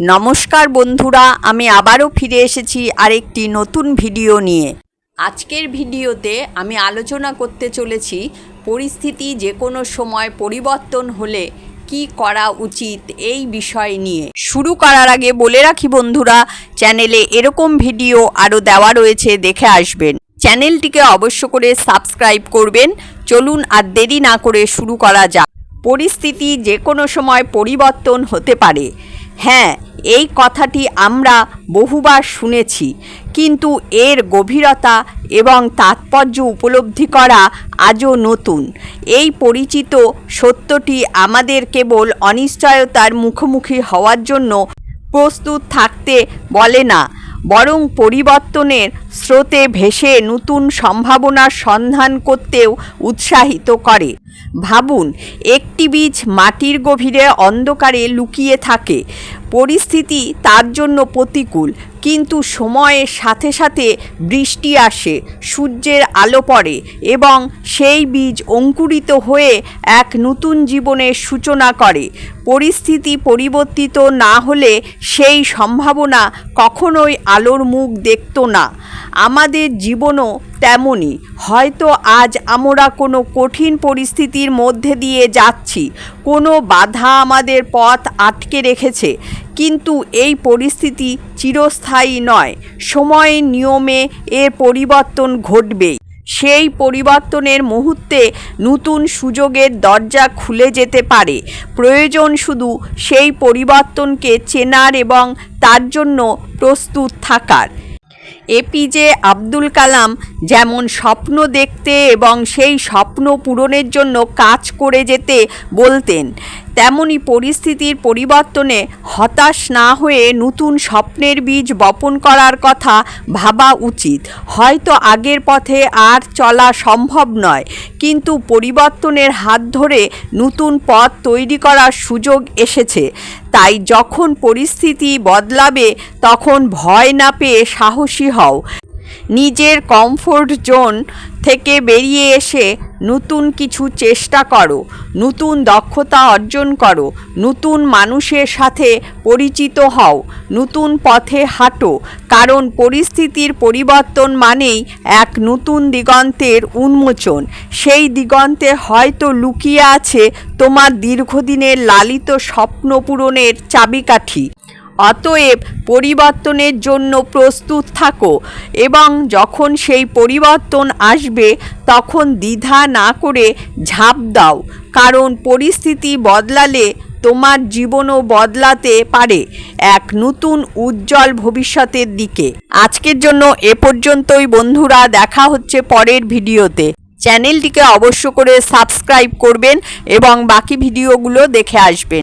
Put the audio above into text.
নমস্কার বন্ধুরা, আমি আবারও ফিরে এসেছি আরেকটি নতুন ভিডিও নিয়ে। আজকের ভিডিওতে আমি আলোচনা করতে চলেছি পরিস্থিতি যে কোনো সময় পরিবর্তন হলে কি করা উচিত এই বিষয় নিয়ে। শুরু করার আগে বলে রাখি বন্ধুরা, চ্যানেলে এরকম ভিডিও আরও দেওয়া রয়েছে, দেখে আসবেন। চ্যানেলটিকে অবশ্য করে সাবস্ক্রাইব করবেন। চলুন আর দেরি না করে শুরু করা যাক। পরিস্থিতি যে কোনো সময় পরিবর্তন হতে পারে। হ্যাঁ এই কথাটি আমরা বহুবার শুনেছি, কিন্তু এর গভীরতা এবং তাৎপর্য উপলব্ধি করা আজও নতুন। এই পরিচিত সত্যটি আমাদের কেবল অনিশ্চয়তার মুখোমুখি হওয়ার জন্য প্রস্তুত থাকতে বলে না, বরং পরিবর্তনের স্রোতে ভেসে নতুন সম্ভাবনার সন্ধান করতেও উৎসাহিত করে। ভাবুন একটি বীজ মাটির গভীরে অন্ধকারে লুকিয়ে থাকে। পরিস্থিতি তার জন্য প্রতিকূল। কিন্তু সময়ের সাথে সাথে বৃষ্টি আসে, সূর্যের আলো পড়ে এবং সেই বীজ অঙ্কুরিত হয়ে এক নতুন জীবনের সূচনা করে। পরিস্থিতি পরিবর্তিত না হলে সেই সম্ভাবনা কখনোই আলোর মুখ দেখত না। আমাদের জীবনও তেমনই। হয়তো আজ আমরা কোনো কঠিন পরিস্থিতির মধ্যে দিয়ে যাচ্ছি। কোনো বাধা আমাদের পথ আটকে রেখেছে। কিন্তু এই পরিস্থিতি চিরস্থায়ী নয়। সময়ের নিয়মে এর পরিবর্তন ঘটবেই। সেই পরিবর্তনের মুহূর্তে নতুন সুযোগের দরজা খুলে যেতে পারে। প্রয়োজন শুধু সেই পরিবর্তনকে চেনার এবং তার জন্য প্রস্তুত থাকার। এপিজে আব্দুল কালাম যেমন স্বপ্ন দেখতে এবং সেই স্বপ্ন পূরণের জন্য কাজ করে যেতে বলতেন। তেমনি পরিস্থিতির পরিবর্তনে হতাশ না হয়ে নতুন স্বপ্নের বীজ বপন করার কথা ভাবা উচিত। হয়তো আগের পথে আর চলা সম্ভব নয়, কিন্তু পরিবর্তনের হাত ধরে নতুন পথ তৈরি করার সুযোগ এসেছে। তাই যখন পরিস্থিতি বদলাবে, তখন ভয় না পেয়ে সাহসী হও। নিজের কমফোর্ট জোন থেকে বেরিয়ে এসে নতুন কিছু চেষ্টা করো, নতুন দক্ষতা অর্জন করো, নতুন মানুষের সাথে পরিচিত হও, নতুন পথে হাঁটো, কারণ পরিস্থিতির পরিবর্তন মানেই এক নতুন দিগন্তের উন্মোচন। সেই দিগন্তে হয়তো লুকিয়ে আছে তোমার দীর্ঘদিনের লালিত স্বপ্ন পূরণের চাবিকাঠি। অতএব পরিবর্তনের জন্য প্রস্তুত থাকো এবং যখন সেই পরিবর্তন আসবে, তখন দ্বিধা না করে ঝাঁপ দাও। কারণ পরিস্থিতি বদলালে তোমার জীবনও বদলাতে পারে এক নতুন উজ্জ্বল ভবিষ্যতের দিকে। আজকের জন্য এ পর্যন্তই বন্ধুরা, দেখা হচ্ছে পরের ভিডিওতে। চ্যানেলটিকে অবশ্য করে সাবস্ক্রাইব করবেন এবং বাকি ভিডিওগুলো দেখে আসবেন।